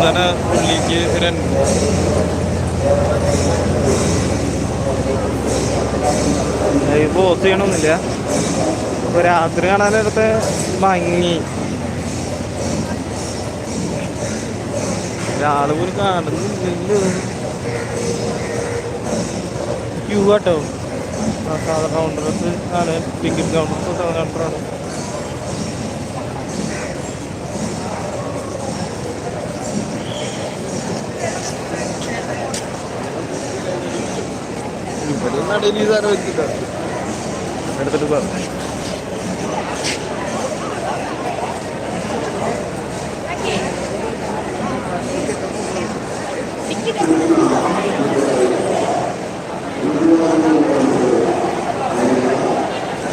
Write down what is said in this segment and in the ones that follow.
നടന്നുകൊണ്ടിരിക്കുകയാണ് ഇതാണ് പുള്ളിക്ക് രണ്ട് പോസ് ചെയ്യണമെന്നില്ല ഇപ്പോൾ രാത്രി കാണാനടുത്ത് ഭംഗി. ഒരാൾ പോലും കാണുന്നില്ല ക്യൂ ആട്ടോ. സാധാരണ കൗണ്ടർ ആണ് ടിക്കറ്റ് കൗണ്ടർ സാധാ കൗണ്ടറാണ് ഇവിടെ നടയിൽ ഈ സാധനം വെച്ചിട്ടാ എടുത്തിട്ട് പോകാം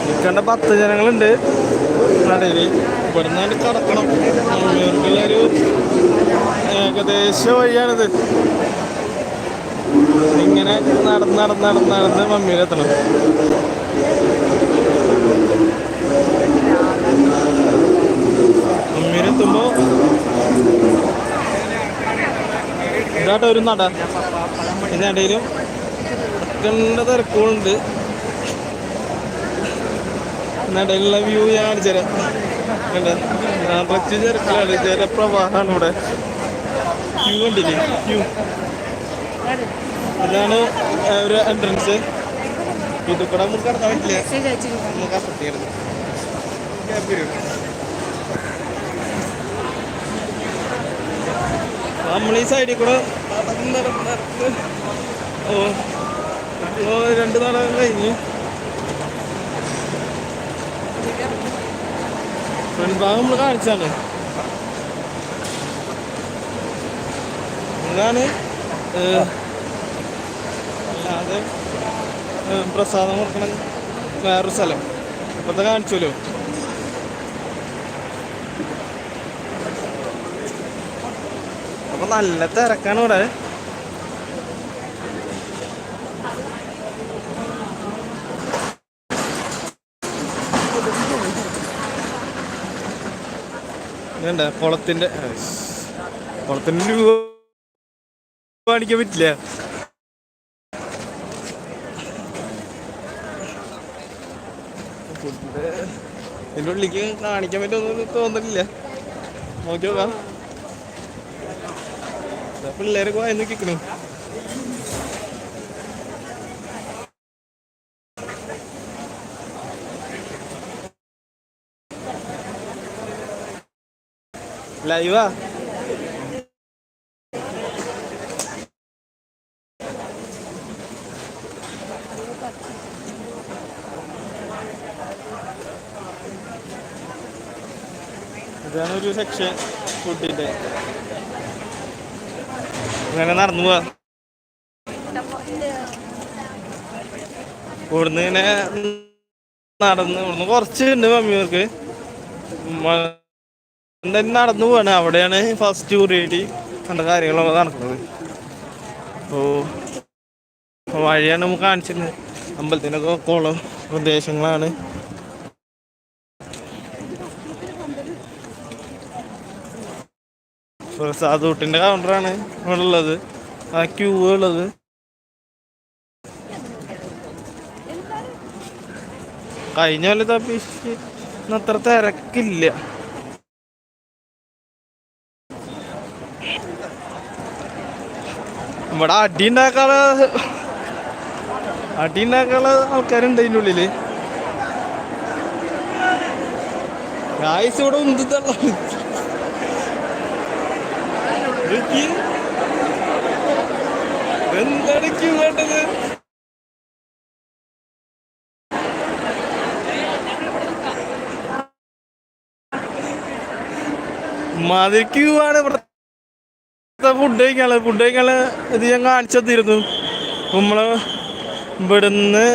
നിൽക്കേണ്ട പത്ത് ജനങ്ങളുണ്ട്. നടയിൽ ഇവിടുന്ന് കടക്കണം. ഇവർക്കുള്ളൊരു ഏകദേശ വഴിയാണിത്. ഇങ്ങനെ നടന്ന് നടന്ന് നടന്ന് നടന്ന് മമ്മിയിലെത്തണം മമ്മിയിലെത്തുമ്പോ ഇതാട്ടോ ഒരു നട. ഇതിനിടയിലും കണ്ട തിരക്കുകളുണ്ട്. നടയിലുള്ള വ്യൂ ഞാൻ ചില കണ്ട? നിറച്ച് പ്രവാഹമാണ് ജലപ്രവാഹമാണ് ഇവിടെ. ക്യൂ കണ്ടില്ലേ? ക്യൂ ഇതാണ് ഒരു എൻട്രൻസ് ഇത് നമുക്ക് കടത്താൻ പറ്റില്ല. നമുക്ക് അപ്പുറത്ത് കിടക്കാം നമ്മൾ ഈ സൈഡിൽ കൂടെ ഓ രണ്ട് നാടകം കഴിഞ്ഞ്. ഭാഗം നമ്മൾ കാണിച്ചാണ് ഇതാണ് ഏഹ്, പ്രസാദം കൊടുക്കണം വേറൊരു സ്ഥലം. അപ്പത്തെ കാണിച്ചല്ലോ അപ്പൊ നല്ല തിരക്കാണ് ഇവിടെ. കുളത്തിന്റെ കുളത്തിന്റെ രൂപ കാണിക്കാൻ പറ്റില്ല. ഫുഡ് ഇതിന്റെ ഉള്ളിലേക്ക് കാണിക്കാൻ പറ്റുമെന്ന് തോന്നുന്നില്ല. നോക്കി നോക്കാം. പിള്ളേരൊക്കെ വായി നോക്കിക്കണു ലൈവാ ഇതാണ് ഒരു സെക്ഷൻ ഫുഡിന്റെ അങ്ങനെ നടന്നു പോവാ. ഇവിടുന്ന് ഇങ്ങനെ നടന്ന് ഇവിടുന്ന് കുറച്ച് ഉണ്ട് മമ്മിയർക്ക് എന്തായാലും നടന്നു പോവാണ്. അവിടെയാണ് ഫസ്റ്റ് ഉറിയേറ്റി കണ്ട കാര്യങ്ങളൊക്കെ നടക്കുന്നത്. ഓ വഴിയാണ് നമുക്ക് കാണിച്ചിരുന്നത്. അമ്പലത്തിനൊക്കെ കുളം പ്രദേശങ്ങളാണ്. പ്രസാദൂട്ടിന്റെ കൗണ്ടറാണ് ഇവിടെ ഉള്ളത് ആ ക്യൂ ഉള്ളത്. കഴിഞ്ഞ കൊല്ലത്തെ അപേക്ഷിച്ച് അത്ര തിരക്കില്ല. ഇവിടെ അടി ഉണ്ടാക്കാനുള്ള അടി ഉണ്ടാക്കാനുള്ള ആൾക്കാരുണ്ട് അതിന്റെ ഉള്ളിൽ. ഗായ്സ് ഇവിടെ ഉന്തുതള്ള എന്താണ് വേണ്ടത്. മാതിരി ക്യൂ ആണ് ഫുഡ് കഴിക്കാനുള്ളത്. ഫുഡ് കഴിക്കാൾ ഇത് ഞാൻ കാണിച്ചു തന്നിരുന്നു. നമ്മൾ ഇവിടുന്ന്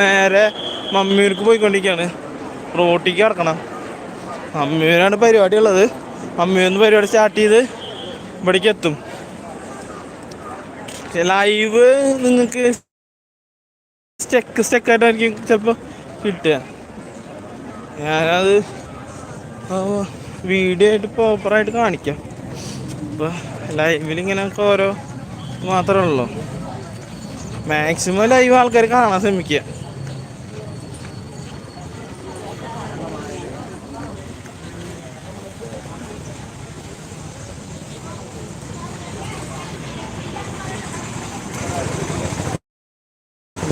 നേരെ മമ്മിയൂർക്ക് പോയിക്കൊണ്ടിരിക്കുകയാണ് റോട്ടിക്ക് ഇറക്കണം മമ്മിയൂരാണ് പരിപാടി ഉള്ളത് മമ്മിയൂന്ന് പരിപാടി സ്റ്റാർട്ട് ചെയ്ത് ഇവിടേക്ക് എത്തും ലൈവ് നിങ്ങൾക്ക് സ്റ്റെക്ക് സ്റ്റെക്കായിട്ടായിരിക്കും ചിലപ്പോൾ കിട്ടുക. ഞാനത് വീഡിയോ ആയിട്ട് പ്രോപ്പറായിട്ട് കാണിക്കാം. ഇപ്പോൾ ലൈവിൽ ഇങ്ങനെയൊക്കെ ഓരോ മാത്രമേ ഉള്ളൂ. മാക്സിമം ലൈവ് ആൾക്കാർ കാണാൻ ശ്രമിക്കുക.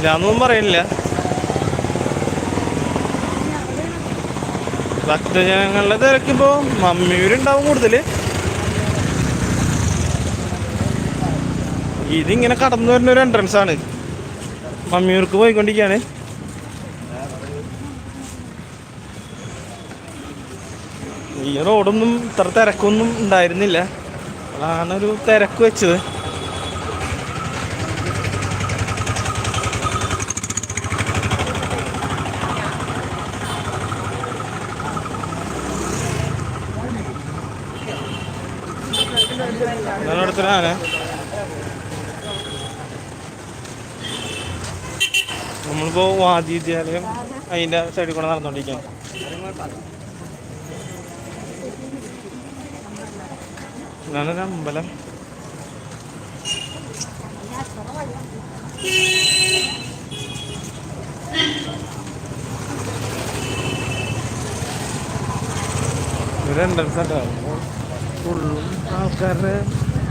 ഇല്ലാന്നൊന്നും പറയുന്നില്ല. ഭക്തജനങ്ങളുടെ തിരക്കിപ്പോ മമ്മിയൂരുണ്ടാവും കൂടുതൽ. ഇതിങ്ങനെ കടന്നു വരുന്ന ഒരു എൻട്രൻസ് ആണ്. മമ്മിയൂർക്ക് പോയിക്കൊണ്ടിരിക്കുകയാണ് ഈ റോഡൊന്നും ഇത്ര തിരക്കൊന്നും ഉണ്ടായിരുന്നില്ല. അതാണ് ഒരു തിരക്ക് വെച്ചത്. ഞാനടുത്താണ് നമ്മളിപ്പോ വാദി വിദ്യാലയം അതിന്റെ സൈഡിൽ കൂടെ നടന്നുകൊണ്ടിരിക്കുകയാണ്. ഇതാണ് അമ്പലം. ഒരു എൻട്രൻസ് ഉണ്ടാവും ഫുള്ളും ആൾക്കാരുടെ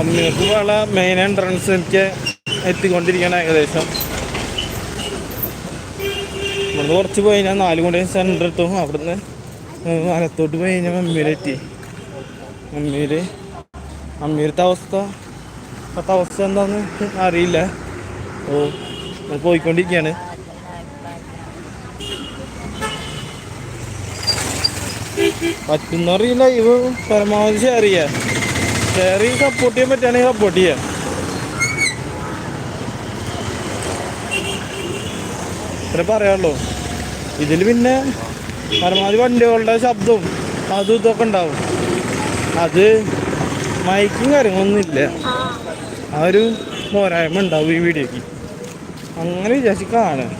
ഇപ്പം മെയിൻ എൻട്രൻസ് എനിക്ക് എത്തിക്കൊണ്ടിരിക്കുകയാണ് ഏകദേശം. ഇവിടുന്ന് കുറച്ച് പോയി ഞാൻ നാലുകൊണ്ടേ സെന്റർ എത്തും അവിടുന്ന് വലത്തോട്ട് പോയി കഴിഞ്ഞാൽ മമ്മീലെത്തി മമ്മിയിൽ മമ്മീരത്തെ അവസ്ഥ ഇപ്പോഴത്തെ അവസ്ഥ എന്താന്ന് അറിയില്ല. ഓ നമ്മൾ പോയിക്കൊണ്ടിരിക്കുകയാണ്. പറ്റുന്നറിയില്ല ഇവ പരമാവധി ചെയ്യാം. ചെയ്ത് സപ്പോർട്ട് ചെയ്യാൻ പറ്റുകയാണെങ്കിൽ സപ്പോർട്ട് ചെയ്യാം ഇത്ര പറയാനുള്ളൂ. ഇതിൽ പിന്നെ പരമാവധി വണ്ടികളുടെ ശബ്ദവും അതും ഇതൊക്കെ ഉണ്ടാവും. അത് മൈക്കും കാര്യങ്ങളൊന്നുമില്ല ആ ഒരു പോരായ്മ ഉണ്ടാവും ഈ വീഡിയോക്ക് അങ്ങനെ വിചാരിച്ച് കാണുക.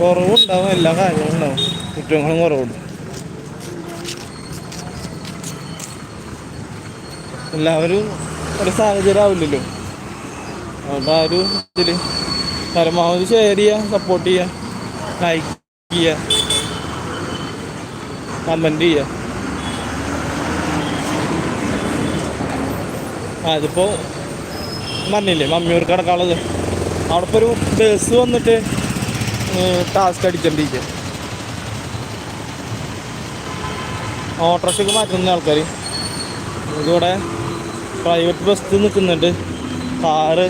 കുറവുണ്ടാവും എല്ലാ കാര്യങ്ങളും ഉണ്ടാവും. കുറ്റങ്ങളും കുറവുണ്ട്. എല്ലാവരും ഒരു സാഹചര്യം ആവില്ലല്ലോ അതുകൊണ്ട് ആ ഒരു ഇതിൽ പരമാവധി ഷെയർ ചെയ്യുക സപ്പോർട്ട് ചെയ്യുക ലൈക്ക് ചെയ്യുക കമന്റ് ചെയ്യുക ആ ഇതിപ്പോൾ മമ്മിയൂർ കിടക്കാനുള്ളത്. അവിടെ ഇപ്പോൾ ഒരു ബസ് വന്നിട്ട് ടാസ്ക് അടിച്ചോണ്ടിരിക്കുക ഓട്ടോറിക്ഷയ്ക്ക് മാറ്റുന്ന ആൾക്കാർ ഇതിവിടെ പ്രൈവറ്റ് ബസ് നിൽക്കുന്നുണ്ട് കാറ്.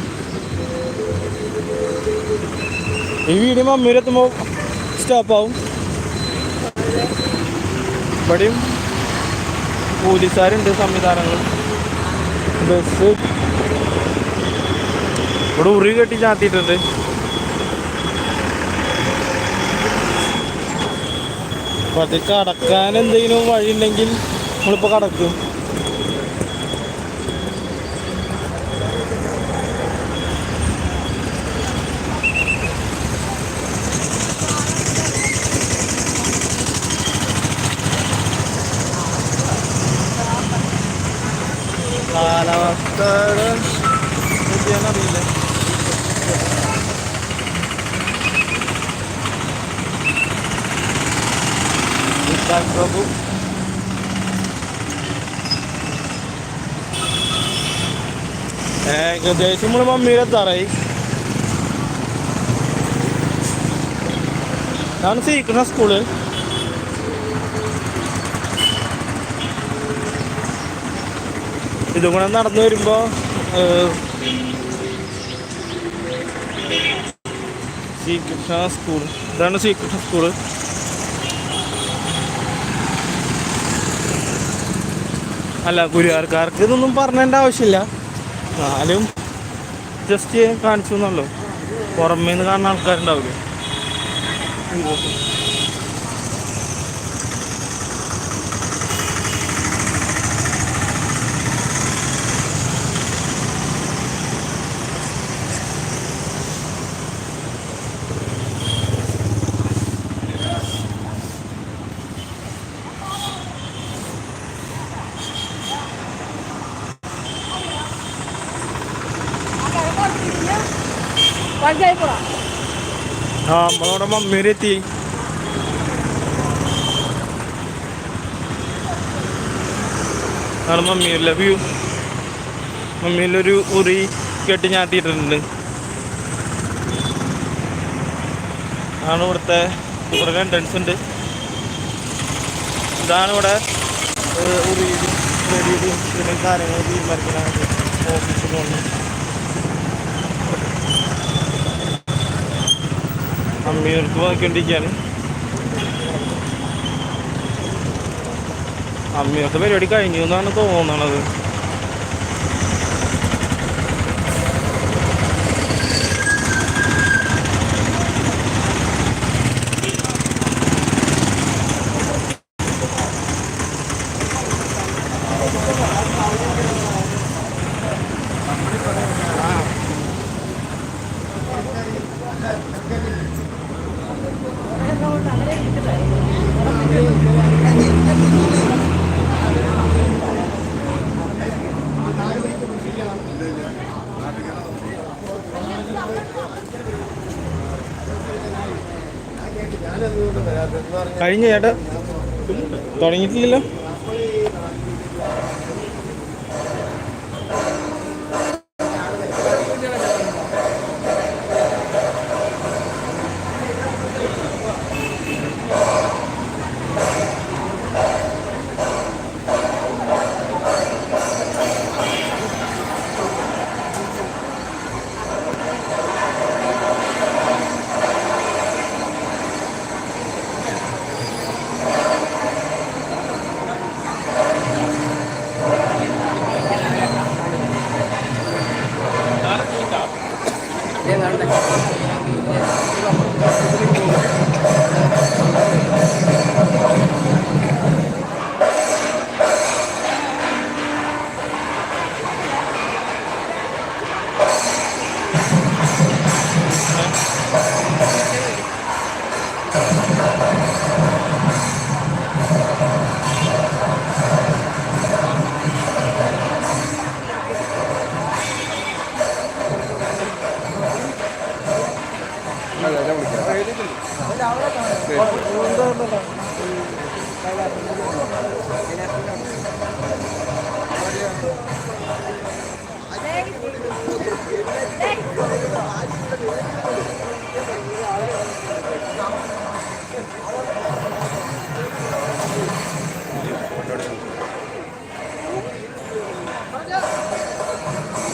ഈ വീഡിയോ മമ്മൂരെത്തുമ്പോൾ സ്റ്റോപ്പാവും ഇവിടെയും പോലീസുകാരുണ്ട് സംവിധാനങ്ങൾ. ബസ് ഇവിടെ ഉറി കെട്ടി ചാത്തിയിട്ടുണ്ട്. അപ്പോൾ അത് കടക്കാൻ എന്തെങ്കിലും വഴിയുണ്ടെങ്കിൽ നമ്മളിപ്പോൾ കടക്കും. ഏകദേശം നമ്മൾ മമ്മിയിലെത്താറായി ഇതാണ് സീക്കണ സ്കൂൾ. ഇതും കൂടെ നടന്നു വരുമ്പോ ശ്രീകൃഷ്ണ സ്കൂൾ ഇതാണ് ശ്രീകൃഷ്ണ സ്കൂൾ. അല്ല ഗുരുവാർക്കാർക്ക് ഇതൊന്നും പറഞ്ഞതിന്റെ ആവശ്യമില്ല. എന്നാലും ജസ്റ്റ് കാണിച്ചു എന്നുള്ളൂ. പുറമേന്ന് കാണുന്ന ആൾക്കാരുണ്ടാവില്ലേ? ആ നമ്മളവിടെ മമ്മീരെത്തി ആണ് മമ്മി ലവ് യു മമ്മിയിലൊരു ഉറി കെട്ടി ഞാട്ടിയിട്ടുണ്ട് ആണ് ഇവിടുത്തെ ഇവിടെ എൻട്രൻസ് ഉണ്ട്. ഇതാണ് ഇവിടെ ഉറി കാര്യങ്ങൾ തീരുമാനിക്കുന്നത് ഓഫീസിൽ വന്നു അമ്മീർക്ക് നോക്കിക്കൊണ്ടിരിക്കുകയാണ് അമ്മീർക്ക് പരിപാടി കഴിഞ്ഞു എന്നാണ് തോന്നണത്. കഴിഞ്ഞ ചേട്ടാ. തുടങ്ങിയിട്ടില്ലല്ലോ?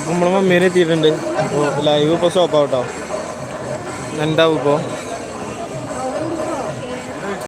നമ്മളെ മമ്മീനെ എത്തിയിട്ടുണ്ട്. അപ്പോൾ ലൈവ് ഇപ്പോൾ സ്റ്റോപ്പ് ആവട്ടോ. എന്താവും ഇപ്പോൾ